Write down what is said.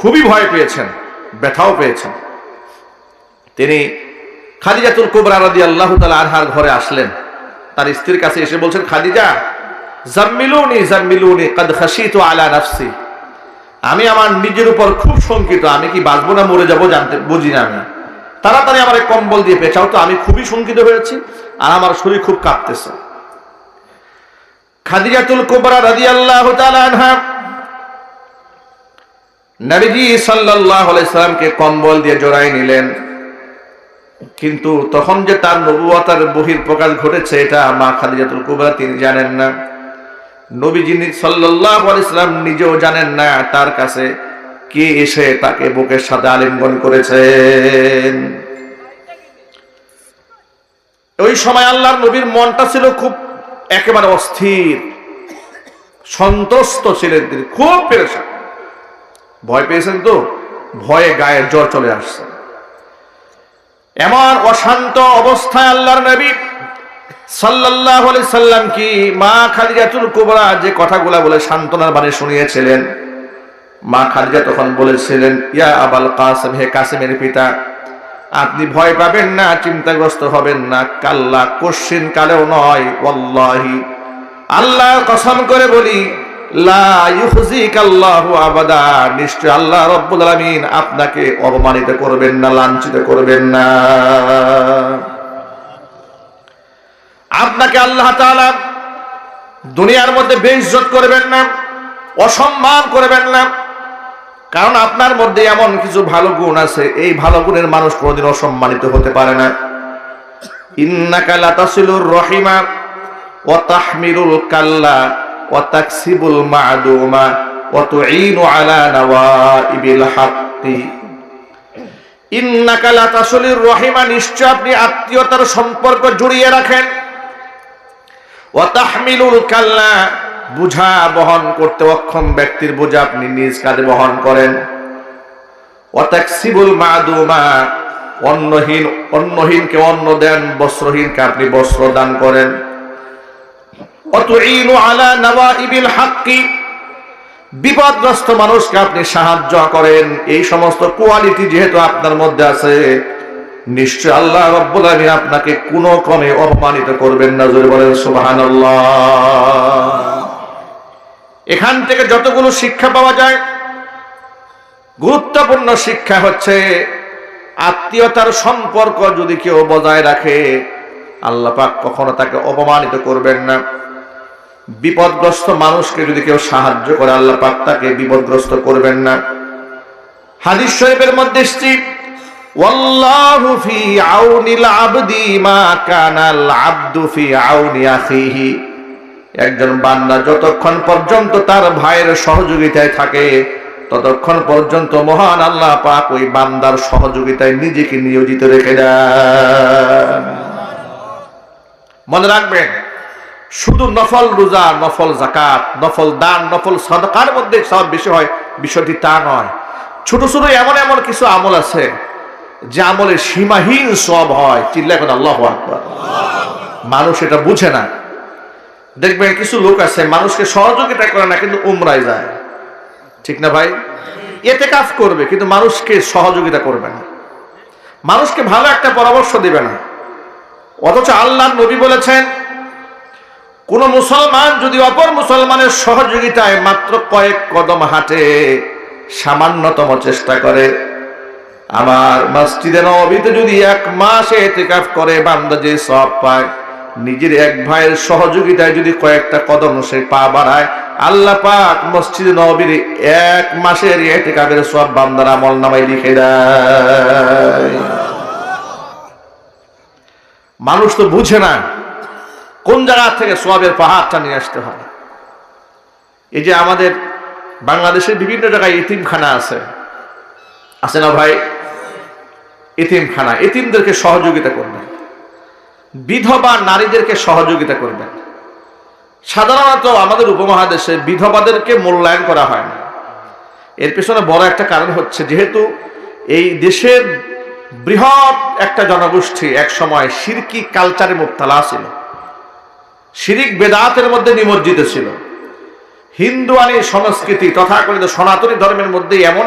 খুবই ভয় পেয়েছেন, ব্যথাও পেয়েছেন। তিনি খাদিজাতুল কুবরা রাদি আল্লাহ তালা আনহার ঘরে আসলেন। তার স্ত্রীর কাছে এসে বলছেন, খাদিজা, জাম্মিলুনি জাম্মিলুনি, কাদ খাসিতু আলা নাফসি। আমি আমার নিজের উপর খুব শঙ্কিত, আমি কি বাঁচবো না মরে যাব জানতে, বুঝি না আমি। তাড়াতাড়ি আমার কম্বল দিয়ে পেঁচাও তো, আমি খুবই শঙ্কিত হয়েছি আর আমার শরীর খুব কাঁপতেছে। খাদিজাতুল কুবরা রাদিয়াল্লাহু তাআলা আনহা নবীজি সাল্লাল্লাহু আলাইহি সাল্লামকে কম্বল দিয়ে জড়াই নিলেন। কিন্তু তখন যে তার নবুয়তার বহির প্রকাশ ঘটেছে, এটা মা খাদিজাতুল কুবরা তিনি জানেন না। নবী যিনি সাল্লাল্লাহু নিজেও জানেন না তার কাছে কে এসে তাকে বুকের সাথে আলিঙ্গন করেছেন। ওই সময় আল্লাহর নবীর মনটা ছিল খুব একেবারে অস্থির সন্ত্রস্ত ছিলেন তিনি, খুব পেরেছেন ভয় পেয়েছেন তো? ভয়ে গায়ের জ্বর চলে আসছে। এমন অশান্ত অবস্থায় আল্লাহর নবী আলাইহি সাল্লাম কি মা খাদিজাতুল কুবরা যে কথাগুলা বলে সান্ত্বনার বাণী শুনিয়েছিলেন? মা খাদিজা তখন বলেছিলেন, ইয়া আবাল কাসেম, হে কাসেমের পিতা, আপনি ভয় পাবেন না, চিন্তাগ্রস্ত হবেন না, কাল্লা কোশ্চিন কালেও নয় আল্লাহ কসম করে বলি নিশ্চয় আল্লাহ রব্বুল আলামিন আপনাকে অপমানিত করবেন না, লাঞ্ছিত করবেন না। আপনাকে আল্লাহ তাআলা দুনিয়ার মধ্যে বেইজ্জত করবেন না, অসম্মান করবেন না। কারণ আপনার মধ্যে এমন কিছু ভালো গুণ আছে, এই ভালো গুণের মানুষ কোনোদিন অসম্মানিত হতে পারে না। ইন্নাকা লাতাসিলুর রহিমা ওয়া তাহমিলুল কাল্লা। মা'দুমা ওয়া তুঈনু আলা নওয়াইবিল হাক্কি। ইন্নাকা লাতাসিলুর রহিমা, নিশ্চয় আপনি আত্মীয়তার সম্পর্ক জড়িয়ে রাখেন। ওয়া তাহমিলুল কাল্লা, বুঝা বহন করতে অক্ষম ব্যক্তির বোঝা আপনি নিজ কাঁধে বহন করেন। অত্যাক্সিবুল মাদুমা, অন্নহীন অন্নহীনকে অন্ন দেন বস্ত্রহীনকে আপনি বস্ত্র দান করেন। বিপদগ্রস্ত মানুষকে আপনি সাহায্য করেন। এই সমস্ত কোয়ালিটি যেহেতু আপনার মধ্যে আছে, নিশ্চয় আল্লাহ রব্বুল আপনাকে কোনো ক্রমে অপমানিত করবেন না, জোরে বলেন সুবহানাল্লাহ। এখান থেকে যতগুলো শিক্ষা পাওয়া যায়, গুরুত্বপূর্ণ শিক্ষা হচ্ছে, আত্মীয়তার সম্পর্ক যদি কেউ বজায় রাখে, আল্লাহ পাক কখনো তাকে অপমানিত করবেন না। বিপদগ্রস্ত মানুষকে যদি কেউ সাহায্য করে, আল্লাহ পাক তাকে বিপদগ্রস্ত করবেন না। হাদিস শরীফের মধ্যে এসেছি ওয়াল্লাহু ফি আবদি মা কানাল আবদু ফি আউনি আখিহি। একজন বান্দা যতক্ষণ পর্যন্ত তার ভাইয়ের সহযোগিতায় থাকে, ততক্ষণ পর্যন্ত মহান আল্লাহ পাক ওই বান্দার সহযোগিতায় নিজেকে নিয়োজিত রেখে দেন। মনে রাখবেন শুধু নফল রোজা, নফল জাকাত নফল দান, নফল সদকার মধ্যে সব বেশি হয়, বিষয়টি তা নয়। ছোট ছোট এমন এমন কিছু আমল আছে, যে আমলে সীমাহীন সব হয়। চিল্লা এখন আল্লাহ মানুষ এটা বুঝে না। দেখবেন কিছু লোক আছে, মানুষকে সহযোগিতা করে না, কিন্তু উমরায় যায়। ঠিক না ভাই? এতে কাজ করবে, কিন্তু মানুষকে সহযোগিতা করবে না। মানুষকে ভালো একটা পরামর্শ দিবে না। অথচ আল্লাহ নবী বলেছেন কোন মুসলমান যদি অপর মুসলমানের সহযোগিতায় মাত্র কয়েক কদম হাঁটে, সামান্যতম চেষ্টা করে। আমার মসজিদে নবীতে যদি এক মাসে এতেকাফ করে, বান্দা যে সব পায়, নিজের এক ভাইয়ের সহযোগিতায় যদি কয়েকটা কদম সে পা বাড়ায়, আল্লাহ পাক মসজিদ নবীর এক মাসের এতেকাফের সব বান্দার আমল নামাই লিখে দেয়। মানুষ তো বুঝে না কোন জায়গা থেকে সোয়াবের পাহাড়টা নিয়ে আসতে হয়? এই যে আমাদের বাংলাদেশের বিভিন্ন জায়গায় ইতিমখানা আছে। আছে না ভাই? ইতিমখানা ইতিমদেরকে সহযোগিতা করবেন। বিধবা নারীদেরকে সহযোগিতা করবেন। সাধারণত আমাদের উপমহাদেশে বিধবাদেরকে মূল্যায়ন করা হয় না। এর পেছনে বড় একটা কারণ হচ্ছে যেহেতু এই দেশের বৃহৎ একটা জনগোষ্ঠী এক সময় সিরকি কালচারে মুক্তালা ছিল। শিরিক বেদাতের মধ্যে নিমজ্জিত ছিল। হিন্দু আনি সংস্কৃতি তথাকথিত সনাতনী ধর্মের মধ্যে এমন